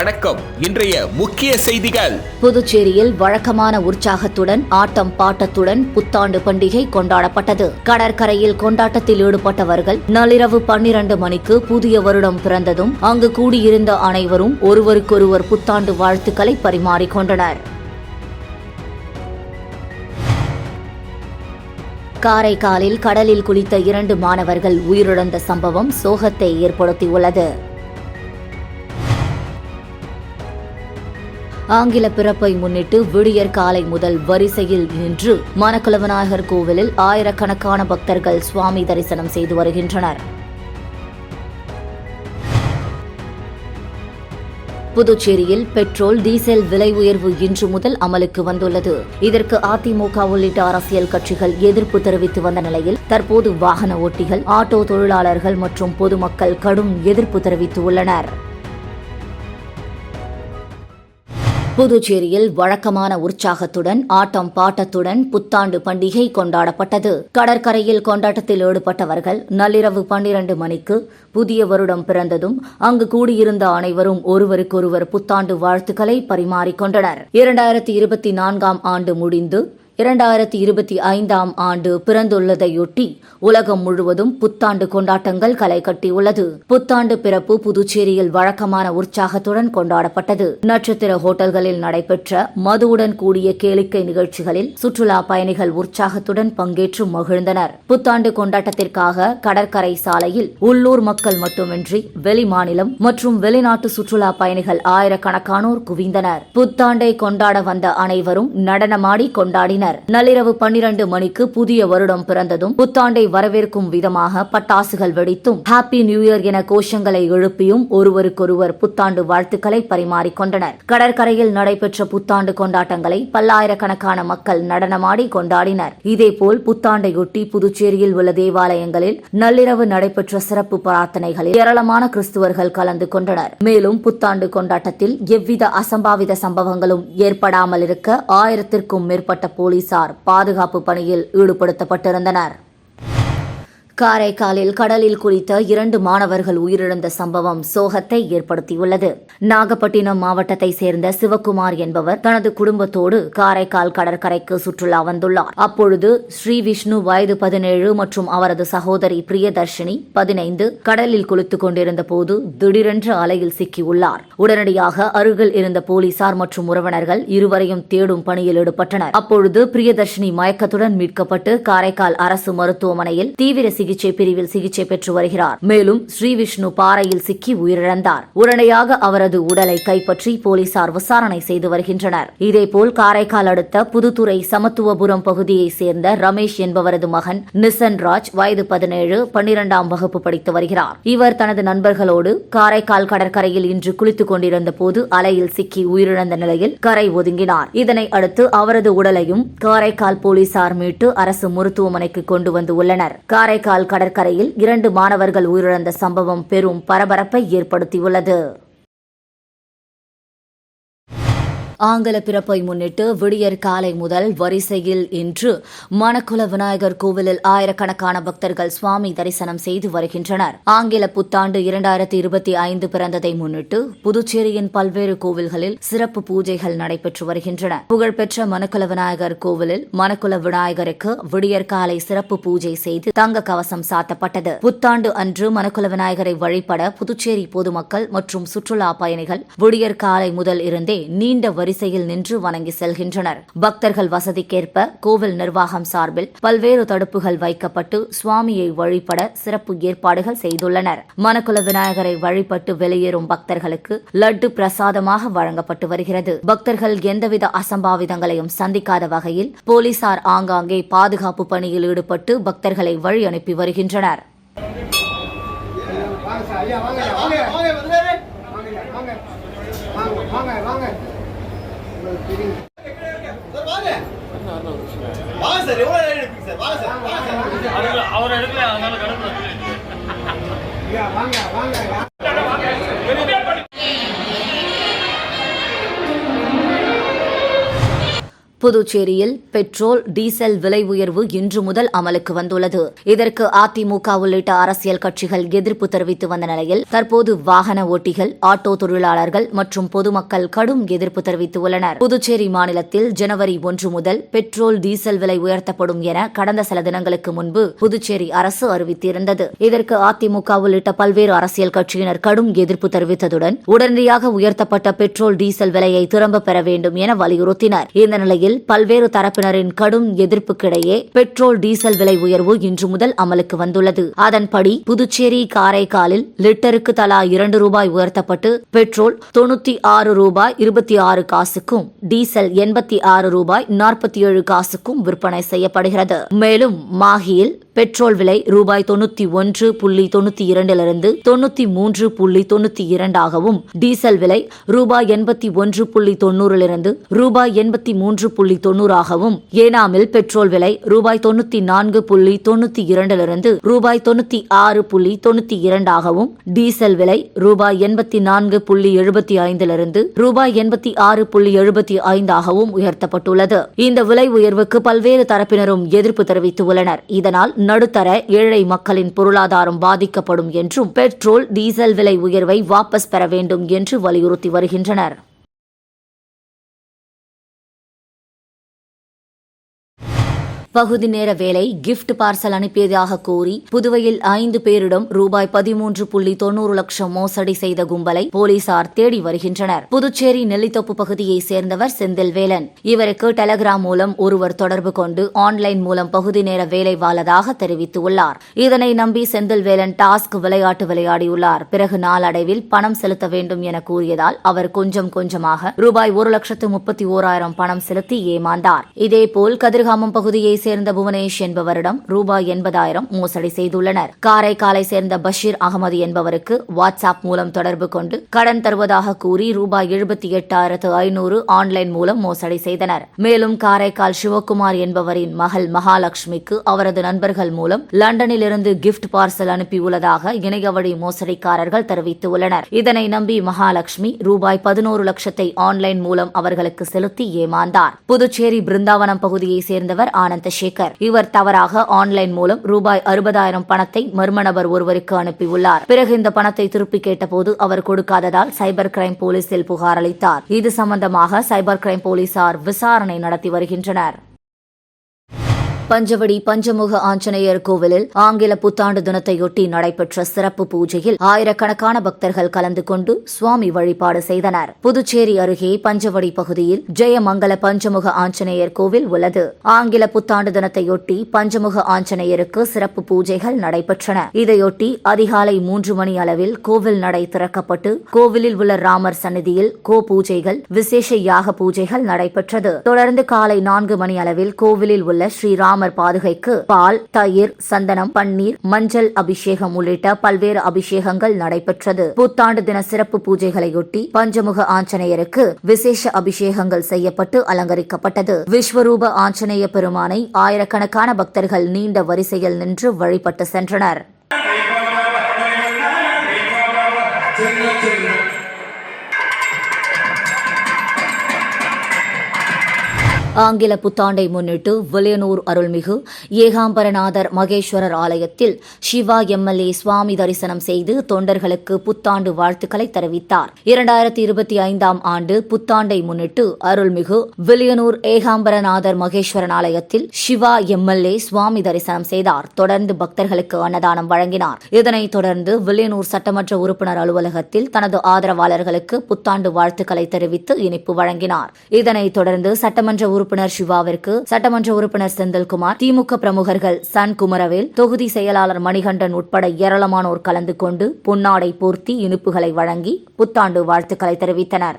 வணக்கம். இன்றைய முக்கிய செய்திகள். புதுச்சேரியில் வழக்கமான உற்சாகத்துடன் ஆட்டம் பாட்டத்துடன் புத்தாண்டு பண்டிகை கொண்டாடப்பட்டது. கடற்கரையில் கொண்டாட்டத்தில் ஈடுபட்டவர்கள் நள்ளிரவு பன்னிரண்டு மணிக்கு புதிய வருடம் பிறந்ததும் அங்கு கூடியிருந்த அனைவரும் ஒருவருக்கொருவர் புத்தாண்டு வாழ்த்துக்களை பரிமாறிக்கொண்டனர். காரைக்காலில் கடலில் குளித்த இரண்டு மாணவர்கள் உயிரிழந்த சம்பவம் சோகத்தை ஏற்படுத்தியுள்ளது. ஆங்கில பிறப்பை முன்னிட்டு விடியற் காலை முதல் வரிசையில் நின்று மணக்குளவநாயகர் கோவிலில் ஆயிரக்கணக்கான பக்தர்கள் சுவாமி தரிசனம் செய்து வருகின்றனர். புதுச்சேரியில் பெட்ரோல் டீசல் விலை உயர்வு இன்று முதல் அமலுக்கு வந்துள்ளது. இதற்கு அதிமுக உள்ளிட்ட அரசியல் கட்சிகள் எதிர்ப்பு தெரிவித்து வந்த நிலையில் தற்போது வாகன ஓட்டிகள் ஆட்டோ தொழிலாளர்கள் மற்றும் பொதுமக்கள் கடும் எதிர்ப்பு தெரிவித்துள்ளனர். புதுச்சேரியில் வழக்கமான உற்சாகத்துடன் ஆட்டம் பாட்டத்துடன் புத்தாண்டு பண்டிகை கொண்டாடப்பட்டது. கடற்கரையில் கொண்டாட்டத்தில் ஈடுபட்டவர்கள் நள்ளிரவு பன்னிரண்டு மணிக்கு புதிய வருடம் பிறந்ததும் அங்கு கூடியிருந்த அனைவரும் ஒருவருக்கொருவர் புத்தாண்டு வாழ்த்துக்களை பரிமாறிக்கொண்டனர் இரண்டாயிரத்தி இருபத்தி நான்காம் ஆண்டு முடிந்து இரண்டாயிரத்தி இருபத்தி ஐந்தாம் ஆண்டு பிறந்துள்ளதையொட்டி உலகம் முழுவதும் புத்தாண்டு கொண்டாட்டங்கள் களை கட்டியுள்ளது. புத்தாண்டு பிறப்பு புதுச்சேரியில் வழக்கமான உற்சாகத்துடன் கொண்டாடப்பட்டது. நட்சத்திர ஹோட்டல்களில் நடைபெற்ற மதுவுடன் கூடிய கேளிக்கை நிகழ்ச்சிகளில் சுற்றுலா பயணிகள் உற்சாகத்துடன் பங்கேற்று மகிழ்ந்தனர். புத்தாண்டு கொண்டாட்டத்திற்காக கடற்கரை சாலையில் உள்ளூர் மக்கள் மட்டுமின்றி வெளிமாநிலம் மற்றும் வெளிநாட்டு சுற்றுலா பயணிகள் ஆயிரக்கணக்கானோர் குவிந்தனர். புத்தாண்டை கொண்டாட வந்த அனைவரும் நடனமாடி கொண்டாடினர். நள்ளிரவு பன்னிரண்டு மணிக்கு புதிய வருடம் பிறந்ததும் புத்தாண்டை வரவேற்கும் விதமாக பட்டாசுகள் வெடித்தும் ஹாப்பி நியூ இயர் என கோஷங்களை எழுப்பியும் ஒருவருக்கொருவர் புத்தாண்டு வாழ்த்துக்களை பரிமாறிக்கொண்டனர். கடற்கரையில் நடைபெற்ற புத்தாண்டு கொண்டாட்டங்களை பல்லாயிரக்கணக்கான மக்கள் நடனமாடி கொண்டாடினர். இதேபோல் புத்தாண்டையொட்டி புதுச்சேரியில் உள்ள தேவாலயங்களில் நள்ளிரவு நடைபெற்ற சிறப்பு பிரார்த்தனைகளில் ஏராளமான கிறிஸ்துவர்கள் கலந்து கொண்டனர். மேலும் புத்தாண்டு கொண்டாட்டத்தில் எவ்வித அசம்பாவித சம்பவங்களும் ஏற்படாமல் இருக்க ஆயிரத்திற்கும் மேற்பட்ட போலீஸ் போலீசார் பாதுகாப்பு பணியில் ஈடுபடுத்தப்பட்டிருந்தனர். காரைக்காலில் கடலில் குளித்த இரண்டு மாணவர்கள் உயிரிழந்த சம்பவம் சோகத்தை ஏற்படுத்தியுள்ளது. நாகப்பட்டினம் மாவட்டத்தை சேர்ந்த சிவக்குமார் என்பவர் தனது குடும்பத்தோடு காரைக்கால் கடற்கரைக்கு சுற்றுலா வந்துள்ளார். அப்பொழுது ஸ்ரீ விஷ்ணு வயது பதினேழு மற்றும் அவரது சகோதரி பிரியதர்ஷினி பதினைந்து கடலில் குளித்துக் கொண்டிருந்த போது திடீரென்று அலையில் சிக்கியுள்ளார். உடனடியாக அருகில் இருந்த போலீசார் மற்றும் உறவினர்கள் இருவரையும் தேடும் பணியில் ஈடுபட்டனர். அப்பொழுது பிரியதர்ஷினி மயக்கத்துடன் மீட்கப்பட்டு காரைக்கால் அரசு மருத்துவமனையில் தீவிர சிகிச்சை பிரிவில் சிகிச்சை பெற்று வருகிறார். மேலும் ஸ்ரீ விஷ்ணு பாறையில் சிக்கி உயிரிழந்தார். உடனடியாக அவரது உடலை கைப்பற்றி போலீசார் விசாரணை செய்து வருகின்றனர். இதேபோல் காரைக்கால் அடுத்த புதுத்துறை சமத்துவபுரம் பகுதியைச் சேர்ந்த ரமேஷ் என்பவரது மகன் நிசன் ராஜ் வயது பதினேழு பன்னிரண்டாம் வகுப்பு படித்து வருகிறார். இவர் தனது நண்பர்களோடு காரைக்கால் கடற்கரையில் இன்று குளித்துக் கொண்டிருந்த போது அலையில் சிக்கி உயிரிழந்த நிலையில் கரை ஒதுங்கினார். இதனை அடுத்து அவரது உடலையும் காரைக்கால் போலீசார் மீட்டு அரசு மருத்துவமனைக்கு கொண்டு வந்து உள்ளனர். காரைக்கால் கடற்கரையில் இரண்டு மாணவர்கள் உயிரிழந்த சம்பவம் பெரும் பரபரப்பை ஏற்படுத்தியுள்ளது. ஆங்கில பிறப்பை முன்னிட்டு விடியற் காலை முதல் வரிசையில் இன்று மணக்குல விநாயகர் கோவிலில் ஆயிரக்கணக்கான பக்தர்கள் சுவாமி தரிசனம் செய்து வருகின்றனர். ஆங்கில புத்தாண்டு இரண்டாயிரத்தி இருபத்தி ஐந்து பிறந்ததை முன்னிட்டு புதுச்சேரியின் பல்வேறு கோவில்களில் சிறப்பு பூஜைகள் நடைபெற்று வருகின்றன. புகழ்பெற்ற மணக்குல விநாயகர் கோவிலில் மணக்குல விநாயகருக்கு விடியற் காலை சிறப்பு பூஜை செய்து தங்க கவசம் சாத்தப்பட்டது. புத்தாண்டு அன்று மணக்குல விநாயகரை வழிபட புதுச்சேரி பொதுமக்கள் மற்றும் சுற்றுலா பயணிகள் விடியற் காலை முதல் இருந்தே நீண்ட வரி வரிசையில் நின்று வணங்கி செல்கின்றனர். பக்தர்கள் வசதிக்கேற்ப கோவில் நிர்வாகம் சார்பில் பல்வேறு தடுப்புகள் வைக்கப்பட்டு சுவாமியை வழிபட சிறப்பு ஏற்பாடுகள் செய்துள்ளனர். மணக்குல விநாயகரை வழிபட்டு வெளியேறும் பக்தர்களுக்கு லட்டு பிரசாதமாக வழங்கப்பட்டு வருகிறது. பக்தர்கள் எந்தவித அசம்பாவிதங்களையும் சந்திக்காத வகையில் போலீசார் ஆங்காங்கே பாதுகாப்பு பணியில் ஈடுபட்டு பக்தர்களை வழி அனுப்பி வருகின்றனர் வாங்க சார் ஐயா வாங்க ஐயா, வாங்க வாங்க முதலாளி. வாங்க ஐயா, வாங்க வாங்க வாங்க வாங்க உங்களுக்கு தெரியும். வாங்க சார் எவ்வளவு நேரம் எடுப்பீங்க சார்? வாங்க சார் வாங்க சார். அவர் எடுக்கல அதனால கடவுள் வாங்க வாங்க. புதுச்சேரியில் பெட்ரோல் டீசல் விலை உயர்வு இன்று முதல் அமலுக்கு வந்துள்ளது. இதற்கு அதிமுக உள்ளிட்ட அரசியல் கட்சிகள் எதிர்ப்பு தெரிவித்து வந்த நிலையில் தற்போது வாகன ஓட்டிகள் ஆட்டோ தொழிலாளர்கள் மற்றும் பொதுமக்கள் கடும் எதிர்ப்பு தெரிவித்துள்ளனர். புதுச்சேரி மாநிலத்தில் ஜனவரி ஒன்று முதல் பெட்ரோல் டீசல் விலை உயர்த்தப்படும் என கடந்த சில தினங்களுக்கு முன்பு புதுச்சேரி அரசு அறிவித்திருந்தது. இதற்கு அதிமுக உள்ளிட்ட பல்வேறு அரசியல் கட்சியினர் கடும் எதிர்ப்பு தெரிவித்ததுடன் உடனடியாக உயர்த்தப்பட்ட பெட்ரோல் டீசல் விலையை திரும்பப் பெற வேண்டும் என வலியுறுத்தினர். இந்த நிலையில் பல்வேறு தரப்பினரின் கடும் எதிர்ப்புக்கிடையே பெட்ரோல் டீசல் விலை உயர்வு இன்று முதல் அமலுக்கு வந்துள்ளது. அதன்படி புதுச்சேரி காரைக்காலில் லிட்டருக்கு தலா இரண்டு ரூபாய் உயர்த்தப்பட்டு பெட்ரோல் தொண்ணூத்தி ஆறு ரூபாய் இருபத்தி ஆறு காசுக்கும் டீசல் எண்பத்தி ஆறு ரூபாய் நாற்பத்தி ஏழு காசுக்கும் விற்பனை செய்யப்படுகிறது. மேலும் மாஹியில் பெட்ரோல் விலை ரூபாய் தொண்ணூத்தி ஒன்று புள்ளி தொண்ணூத்தி இரண்டிலிருந்து தொண்ணூத்தி மூன்று புள்ளி தொண்ணூத்தி இரண்டாகவும் டீசல் விலை ரூபாய் எண்பத்தி ஒன்று புள்ளி தொண்ணூறிலிருந்து ரூபாய் எண்பத்தி மூன்று புள்ளி தொண்ணூறாகவும் ஏனாமில் பெட்ரோல் விலை ரூபாய் தொண்ணூத்தி நான்கு புள்ளி தொண்ணூத்தி இரண்டிலிருந்து ரூபாய் தொண்ணூத்தி ஆறு புள்ளி தொண்ணூத்தி இரண்டாகவும் டீசல் விலை ரூபாய் எண்பத்தி நான்கு புள்ளி எழுபத்தி ஐந்திலிருந்து ரூபாய் எண்பத்தி ஆறு புள்ளி எழுபத்தி ஐந்தாகவும் உயர்த்தப்பட்டுள்ளது. இந்த விலை உயர்வுக்கு பல்வேறு தரப்பினரும் எதிர்ப்பு தெரிவித்துள்ளனர். இதனால் நடுத்தர ஏழை மக்களின் பொருளாதாரம் பாதிக்கப்படும் என்றும் பெட்ரோல் டீசல் விலை உயர்வை வாபஸ் பெற வேண்டும் என்று வலியுறுத்தி வருகின்றனர். பகுதி நேர வேலை கிஃப்ட் பார்சல் அனுப்பியதாக கூறி புதுவையில் ஐந்து பேரிடம் ரூபாய் பதிமூன்று புள்ளி தொன்னூறு லட்சம் மோசடி செய்த கும்பலை போலீசார் தேடி வருகின்றனர். புதுச்சேரி நெல்லித்தோப்பு பகுதியைச் சேர்ந்தவர் செந்தில்வேலன். இவருக்கு டெலகிராம் மூலம் ஒருவர் தொடர்பு கொண்டு ஆன்லைன் மூலம் பகுதி நேர வேலை வாழதாக தெரிவித்துள்ளார். இதனை நம்பி செந்தில்வேலன் டாஸ்க் விளையாட்டு விளையாடியுள்ளார். பிறகு நாளடைவில் பணம் செலுத்த வேண்டும் என கூறியதால் அவர் கொஞ்சம் கொஞ்சமாக ரூபாய் ஒரு லட்சத்து முப்பத்தி ஓராயிரம் பணம் செலுத்தி ஏமாந்தார். இதேபோல் கதிர்காமம் பகுதியை சேர்ந்த புவனேஷ் என்பவரிடம் ரூபாய் எண்பதாயிரம் மோசடி செய்துள்ளனர். காரைக்காலை சேர்ந்த பஷீர் அகமது என்பவருக்கு வாட்ஸ்அப் மூலம் தொடர்பு கொண்டு கடன் தருவதாக கூறி ரூபாய் எழுபத்தி எட்டாயிரத்து ஐநூறு ஆன்லைன் மூலம் மோசடி செய்தனர். மேலும் காரைக்கால் சிவகுமார் என்பவரின் மகள் மகாலட்சுமிக்கு அவரது நண்பர்கள் மூலம் லண்டனில் இருந்து கிஃப்ட் பார்சல் அனுப்பியுள்ளதாக இணையவழி மோசடிக்காரர்கள் தெரிவித்துள்ளனர். இதனை நம்பி மகாலட்சுமி ரூபாய் பதினோரு லட்சத்தை ஆன்லைன் மூலம் அவர்களுக்கு செலுத்தி ஏமாந்தார். புதுச்சேரி பிருந்தாவனம் பகுதியைச் சேர்ந்தவர் ஆனந்த சேகர் இவர் தவறாக ஆன்லைன் மூலம் ரூபாய் அறுபதாயிரம் பணத்தை மர்ம நபர் ஒருவருக்கு அனுப்பியுள்ளார். பிறகு இந்த பணத்தை திருப்பி கேட்டபோது அவர் கொடுக்காததால் சைபர் கிரைம் போலீசில் புகார் அளித்தார். இது சம்பந்தமாக சைபர் கிரைம் போலீசார் விசாரணை நடத்தி வருகின்றனர். பஞ்சவடி பஞ்சமுக ஆஞ்சநேயர் கோவிலில் ஆங்கில புத்தாண்டு தினத்தையொட்டி நடைபெற்ற சிறப்பு பூஜையில் ஆயிரக்கணக்கான பக்தர்கள் கலந்து கொண்டு சுவாமி வழிபாடு செய்தனர். புதுச்சேரி அருகே பஞ்சவடி பகுதியில் ஜெயமங்கல பஞ்சமுக ஆஞ்சநேயர் கோவில் உள்ளது. ஆங்கில புத்தாண்டு தினத்தையொட்டி பஞ்சமுக ஆஞ்சநேயருக்கு சிறப்பு பூஜைகள் நடைபெற்றன. இதையொட்டி அதிகாலை மூன்று மணி அளவில் கோவில் நடை திறக்கப்பட்டு கோவிலில் உள்ள ராமர் சந்நிதியில் கோ பூஜைகள் விசேஷ யாக பூஜைகள் நடைபெற்றது. தொடர்ந்து காலை நான்கு மணி அளவில் கோவிலில் உள்ள ஸ்ரீராம் ராமர் பாதுகைக்கு பால் தயிர் சந்தனம் பன்னீர் மஞ்சள் அபிஷேகம் உள்ளிட்ட பல்வேறு அபிஷேகங்கள் நடைபெற்றது. புத்தாண்டு தின சிறப்பு பூஜைகளையொட்டி பஞ்சமுக ஆஞ்சநேயருக்கு விசேஷ அபிஷேகங்கள் செய்யப்பட்டு அலங்கரிக்கப்பட்டது. விஸ்வரூப ஆஞ்சநேய பெருமானை ஆயிரக்கணக்கான பக்தர்கள் நீண்ட வரிசையில் நின்று வழிபட்டு சென்றனர். ஆங்கில புத்தாண்டை முன்னிட்டு வில்லியனூர் அருள்மிகு ஏகாம்பரநாதர் மகேஸ்வரர் ஆலயத்தில் சிவா எம்எல்ஏ சுவாமி தரிசனம் செய்து தொண்டர்களுக்கு புத்தாண்டு வாழ்த்துக்களை தெரிவித்தார். இரண்டாயிரத்தி இருபத்தி ஐந்தாம் ஆண்டு புத்தாண்டை முன்னிட்டு அருள்மிகு வில்லியனூர் ஏகாம்பரநாதர் மகேஸ்வரன் ஆலயத்தில் சிவா எம்எல்ஏ சுவாமி தரிசனம் செய்தார். தொடர்ந்து பக்தர்களுக்கு அன்னதானம் வழங்கினார். இதனைத் தொடர்ந்து வில்லியனூர் சட்டமன்ற உறுப்பினர் அலுவலகத்தில் தனது ஆதரவாளர்களுக்கு புத்தாண்டு வாழ்த்துக்களை தெரிவித்து இனிப்பு வழங்கினார். இதனைத் தொடர்ந்து சட்டமன்ற உறுப்பினர் சிவாவிற்கு சட்டமன்ற உறுப்பினர் செந்தில்குமார் திமுக பிரமுகர்கள் சன் குமரவேல் தொகுதி செயலாளர் மணிகண்டன் உட்பட ஏராளமானோர் கலந்து கொண்டு பொன்னாடை போர்த்தி இனிப்புகளை வழங்கி புத்தாண்டு வாழ்த்துக்களை தெரிவித்தனர்.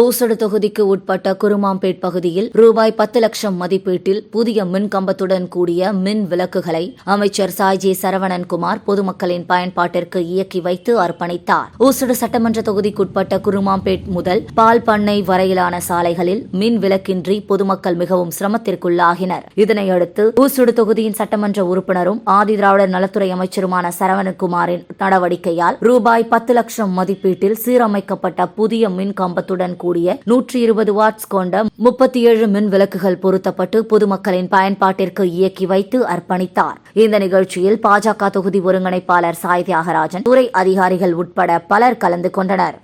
ஊசடு தொகுதிக்கு உட்பட்ட குருமாம்பேட் பகுதியில் ரூபாய் பத்து லட்சம் மதிப்பீட்டில் புதிய மின் கம்பத்துடன் கூடிய மின் விளக்குகளை அமைச்சர் சாய்ஜி சரவணன்குமார் பொதுமக்களின் பயன்பாட்டிற்கு இயக்கி வைத்து அர்ப்பணித்தார். ஊசடு சட்டமன்ற தொகுதிக்குட்பட்ட குருமாம்பேட் முதல் பால் பண்ணை வரையிலான சாலைகளில் மின் விளக்கின்றி பொதுமக்கள் மிகவும் சிரமத்திற்குள்ளாகினர். இதனையடுத்து ஊசுடு தொகுதியின் சட்டமன்ற உறுப்பினரும் ஆதிதிராவிடர் நலத்துறை அமைச்சருமான சரவணகுமாரின் நடவடிக்கையால் ரூபாய் பத்து லட்சம் மதிப்பீட்டில் சீரமைக்கப்பட்ட புதிய மின் கம்பத்துடன் கூடிய நூற்றி இருபது வாட்ஸ் கொண்ட முப்பத்தி ஏழு மின் விளக்குகள் பொருத்தப்பட்டு பொதுமக்களின் பயன்பாட்டிற்கு இயக்கி வைத்து அர்ப்பணித்தார். இந்த நிகழ்ச்சியில் பாஜக தொகுதி ஒருங்கிணைப்பாளர் சாய் தியாகராஜன் துறை அதிகாரிகள் உட்பட பலர் கலந்து கொண்டனர்.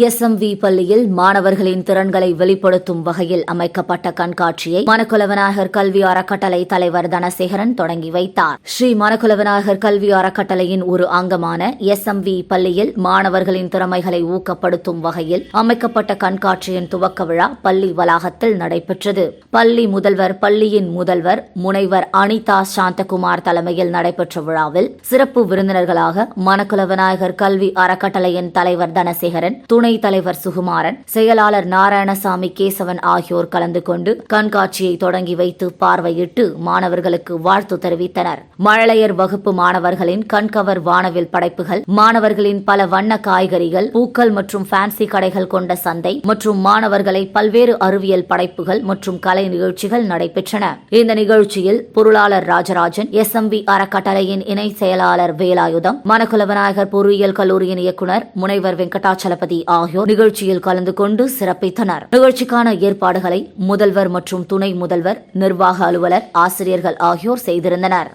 எஸ் எம் வி பள்ளியில் மாணவர்களின் திறன்களை வெளிப்படுத்தும் வகையில் அமைக்கப்பட்ட கண்காட்சியை மணக்குலவநாயகர் கல்வி அறக்கட்டளை தலைவர் தனசேகரன் தொடங்கி வைத்தார். ஸ்ரீ மணக்குலவநாயகர் கல்வி அறக்கட்டளையின் ஒரு அங்கமான எஸ் எம் வி பள்ளியில் மாணவர்களின் திறமைகளை ஊக்கப்படுத்தும் வகையில் அமைக்கப்பட்ட கண்காட்சியின் துவக்க விழா பள்ளி வளாகத்தில் நடைபெற்றது. பள்ளி முதல்வர் பள்ளியின் முதல்வர் முனைவர் அனிதா சாந்தகுமார் தலைமையில் நடைபெற்ற விழாவில் சிறப்பு விருந்தினர்களாக மணக்குலவநாயகர் கல்வி அறக்கட்டளையின் தலைவர் தனசேகரன் துணைத் தலைவர் சுகுமாரன் செயலாளர் நாராயணசாமி கேசவன் ஆகியோர் கலந்து கொண்டு கண்காட்சியை தொடங்கி வைத்து பார்வையிட்டு மாணவர்களுக்கு வாழ்த்து தெரிவித்தனர். மழலையர் வகுப்பு மாணவர்களின் கண்கவர் வானவில் படைப்புகள் மாணவர்களின் பல வண்ண காய்கறிகள் பூக்கள் மற்றும் ஃபேன்சி கடைகள் கொண்ட சந்தை மற்றும் மாணவர்களை பல்வேறு அறிவியல் படைப்புகள் மற்றும் கலை நிகழ்ச்சிகள் நடைபெற்றன. இந்த நிகழ்ச்சியில் பொருளாளர் ராஜராஜன் எஸ் எம் பி அறக்கட்டளையின் இணை செயலாளர் வேலாயுதம் மணக்குலவநாயகர் பொறியியல் கல்லூரியின் இயக்குநர் முனைவர் வெங்கடாச்சலபதி ஆகியோர் நிகழ்ச்சியில் கலந்து கொண்டு சிறப்பித்தனர். நிகழ்ச்சிக்கான ஏற்பாடுகளை முதல்வர் மற்றும் துணை முதல்வர் நிர்வாக அலுவலர் ஆசிரியர்கள் ஆகியோர் செய்திருந்தனர்.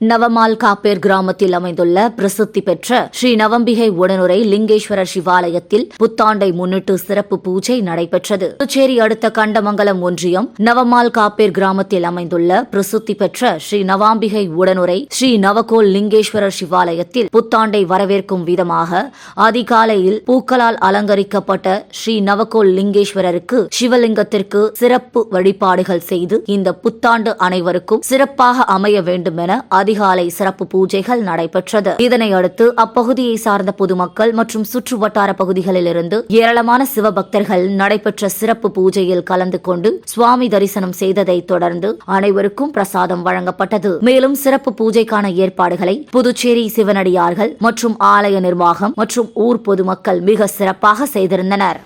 நவமால் காப்பேர் கிராமத்தில் அமைந்துள்ள பிரசித்தி பெற்ற ஸ்ரீ நவம்பிகை உடனுரை லிங்கேஸ்வரர் சிவாலயத்தில் புத்தாண்டை முன்னிட்டு சிறப்பு பூஜை நடைபெற்றது. புதுச்சேரி அடுத்த கண்டமங்கலம் ஒன்றியம் நவமால் காப்பேர் கிராமத்தில் அமைந்துள்ள பிரசித்தி பெற்ற ஸ்ரீ நவாம்பிகை உடனுரை ஸ்ரீ நவகோல் லிங்கேஸ்வரர் சிவாலயத்தில் புத்தாண்டை வரவேற்கும் விதமாக அதிகாலையில் பூக்களால் அலங்கரிக்கப்பட்ட ஸ்ரீ நவகோல் லிங்கேஸ்வரருக்கு சிவலிங்கத்திற்கு சிறப்பு வழிபாடுகள் செய்து இந்த புத்தாண்டு அனைவருக்கும் சிறப்பாக அமைய வேண்டும் என அதிகாலை சிறப்பு பூஜைகள் நடைபெற்றது. இதனையடுத்து அப்பகுதியை சார்ந்த பொதுமக்கள் மற்றும் சுற்று வட்டார பகுதிகளில் இருந்து ஏராளமான சிவபக்தர்கள் நடைபெற்ற சிறப்பு பூஜையில் கலந்து கொண்டு சுவாமி தரிசனம் செய்ததை தொடர்ந்து அனைவருக்கும் பிரசாதம் வழங்கப்பட்டது. மேலும் சிறப்பு பூஜைக்கான ஏற்பாடுகளை புதுச்சேரி சிவனடியார்கள் மற்றும் ஆலய நிர்வாகம் மற்றும் ஊர் பொதுமக்கள் மிக சிறப்பாக செய்திருந்தனர்.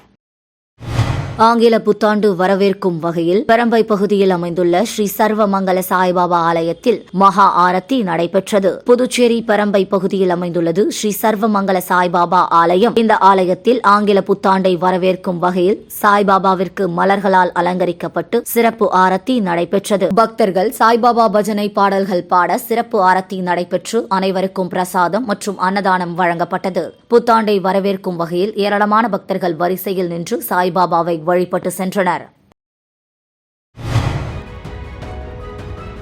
ஆங்கில புத்தாண்டு வரவேற்கும் வகையில் பெரம்பை பகுதியில் அமைந்துள்ள ஸ்ரீ சர்வமங்கல சாய்பாபா ஆலயத்தில் மகா ஆரத்தி நடைபெற்றது. புதுச்சேரி பெரம்பை பகுதியில் அமைந்துள்ளது ஸ்ரீ சர்வமங்கல சாய்பாபா ஆலயம். இந்த ஆலயத்தில் ஆங்கில புத்தாண்டை வரவேற்கும் வகையில் சாய்பாபாவிற்கு மலர்களால் அலங்கரிக்கப்பட்டு சிறப்பு ஆரத்தி நடைபெற்றது. பக்தர்கள் சாய்பாபா பஜனை பாடல்கள் பாட சிறப்பு ஆரத்தி நடைபெற்று அனைவருக்கும் பிரசாதம் மற்றும் அன்னதானம் வழங்கப்பட்டது. புத்தாண்டை வரவேற்கும் வகையில் ஏராளமான பக்தர்கள் வரிசையில் நின்று சாய்பாபாவை வழிபட்டு சென்றனர்.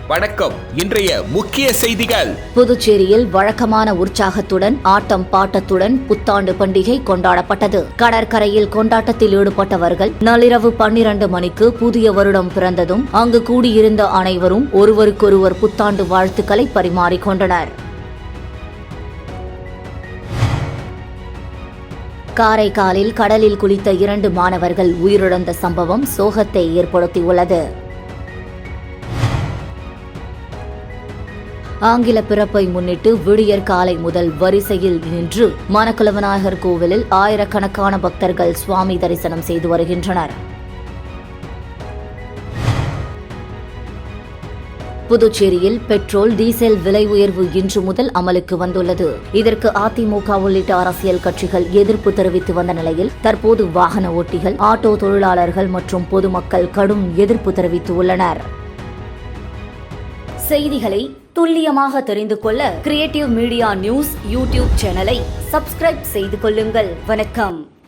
வணக்கம். இன்றைய முக்கிய செய்திகள். புதுச்சேரியில் வழக்கமான உற்சாகத்துடன் ஆட்டம் பாட்டத்துடன் புத்தாண்டு பண்டிகை கொண்டாடப்பட்டது. கடற்கரையில் கொண்டாட்டத்தில் ஈடுபட்டவர்கள் நள்ளிரவு பன்னிரண்டு மணிக்கு புதிய வருடம் பிறந்ததும் அங்கு கூடியிருந்த அனைவரும் ஒருவருக்கொருவர் புத்தாண்டு வாழ்த்துக்களை பரிமாறிக்கொண்டனர். காரைக்காலில் கடலில் குளித்த இரண்டு மாணவர்கள் உயிரிழந்த சம்பவம் சோகத்தை ஏற்படுத்தியுள்ளது. ஆங்கில பிறப்பை முன்னிட்டு விடியற் காலை முதல் வரிசையில் நின்று மணக்குளவநாயகர் கோவிலில் ஆயிரக்கணக்கான பக்தர்கள் சுவாமி தரிசனம் செய்து வருகின்றனர். புதுச்சேரியில் பெட்ரோல் டீசல் விலை உயர்வு இன்று முதல் அமலுக்கு வந்துள்ளது. இதற்கு அதிமுக உள்ளிட்ட அரசியல் கட்சிகள் எதிர்ப்பு தெரிவித்து வந்த நிலையில் தற்போது வாகன ஓட்டிகள் ஆட்டோ தொழிலாளர்கள் மற்றும் பொதுமக்கள் கடும் எதிர்ப்பு தெரிவித்துள்ளனர். செய்திகளை துல்லியமாக தெரிந்து கொள்ள கிரியேட்டிவ் மீடியா நியூஸ் யூடியூப் சேனலை சப்ஸ்கிரைப் செய்து கொள்ளுங்கள். வணக்கம்.